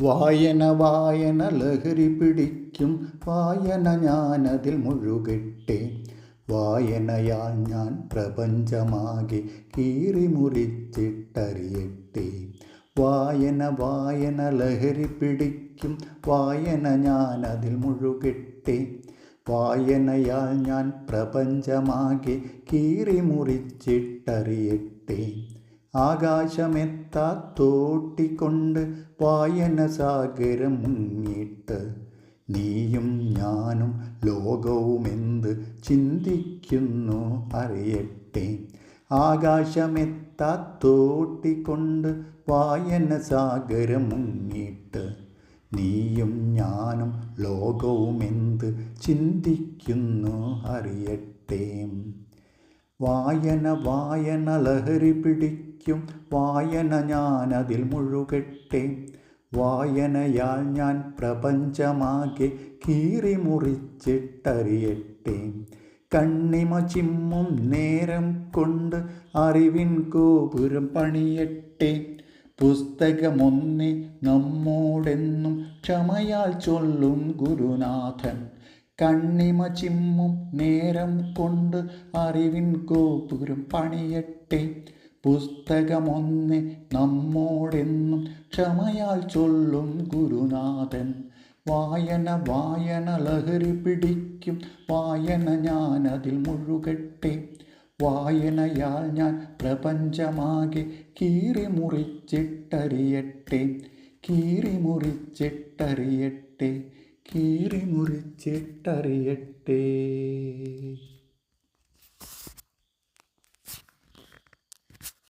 വായന വായന ലഹരി പിടിക്കും. വായന ഞാനതിൽ മുഴുകട്ടെ വായനയാൽ ഞാൻ പ്രപഞ്ചമാകെ കീറി മുറിച്ചിട്ടറിയട്ടെ വായന വായന ലഹരി പിടിക്കും. വായന ഞാനതിൽ മുഴുകട്ടെ വായനയാൽ ഞാൻ പ്രപഞ്ചമാകെ കീറി മുറിച്ചിട്ടറിയട്ടെ ആകാശമെത്താത്തോട്ടിക്കൊണ്ട് വായന സാഗരം മുങ്ങിട്ട് നീയും ഞാനും ലോകവുമെന്ത് ചിന്തിക്കുന്നു അറിയട്ടെ. ആകാശമെത്താത്തോട്ടിക്കൊണ്ട് വായന സാഗരം മുങ്ങിട്ട് നീയും ഞാനും ലോകവുമെന്ത് ചിന്തിക്കുന്നു അറിയട്ടെ. വായന വായന ലഹരി പിടിക്കും. വായന ഞാനതിൽ മുഴുകട്ടെ. വായനയാൽ ഞാൻ പ്രപഞ്ചമാകെ കീറി മുറിച്ചിട്ടറിയട്ടെ. കണ്ണിമ ചിമ്മും നേരം കൊണ്ട് അറിവിൻ ഗോപുരം പണിയട്ടെ. പുസ്തകമൊന്നേ നമ്മോടെന്നും ക്ഷമയാൽ ചൊല്ലും ഗുരുനാഥൻ കണ്ണിമ ചിമ്മും നേരം കൊണ്ട് അറിവിൻ ഗോപുരം പണിയട്ടെ. പുസ്തകമൊന്ന് നമ്മോടെന്നും ക്ഷമയാൽ ചൊല്ലും ഗുരുനാഥൻ. വായന വായന ലഹരി പിടിക്കും വായന ഞാൻ അതിൽ മുഴുകട്ടെ. വായനയാൽ ഞാൻ പ്രപഞ്ചമാകെ കീറി മുറിച്ചിട്ടറിയട്ടെ കീറി മുറിച്ചിട്ടറിയട്ടെ കീറി മുറിച്ചിട്ടറിയട്ടെ.